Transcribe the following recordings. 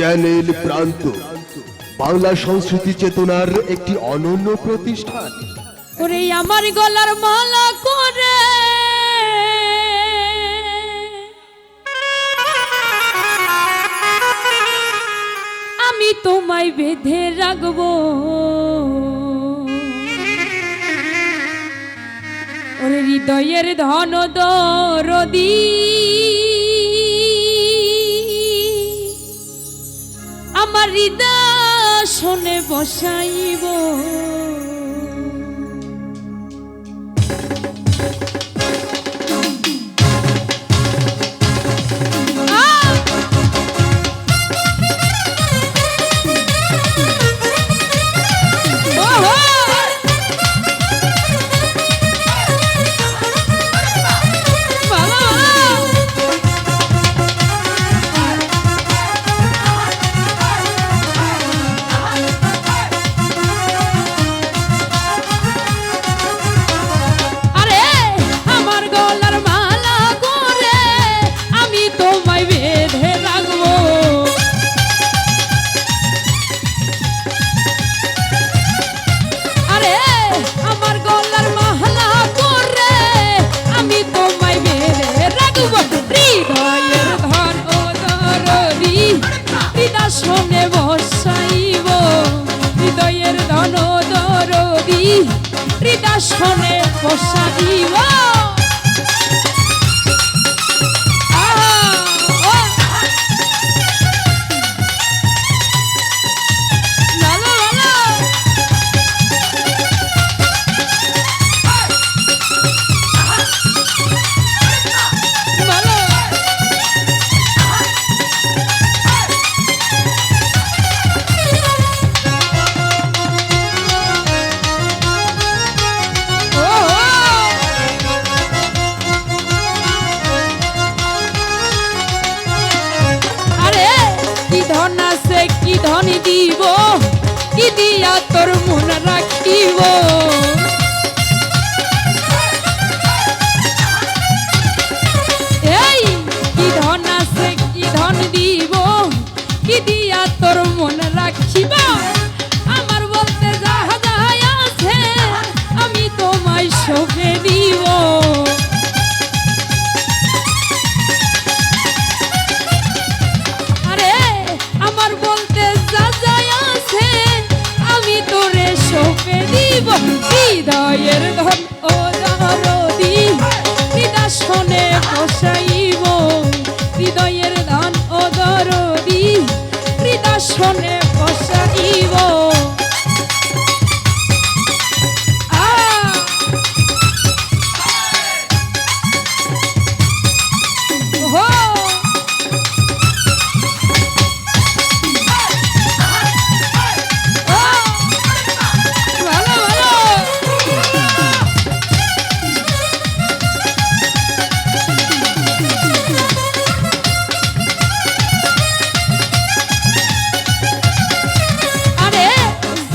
Channel প্রান্ত। বাংলা সংস্কৃতি চেতনার একটি অনন্য প্রতিষ্ঠান। ওরে আমার গলার মালা করে। আমি তোমায় বেঁধে রাখব। ওরে হৃদয়ের ধন দরদী। আমার হৃদয় শোনে বসাইব। এটা শোনে পোষা দিবা কি ধন দিব? কি দিয়া তোর মন রাখিব? হৃদয়ের ঘন ও দরদি নিদাসনে বসে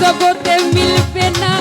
জগতে মিলবে না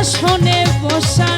আসনে বসা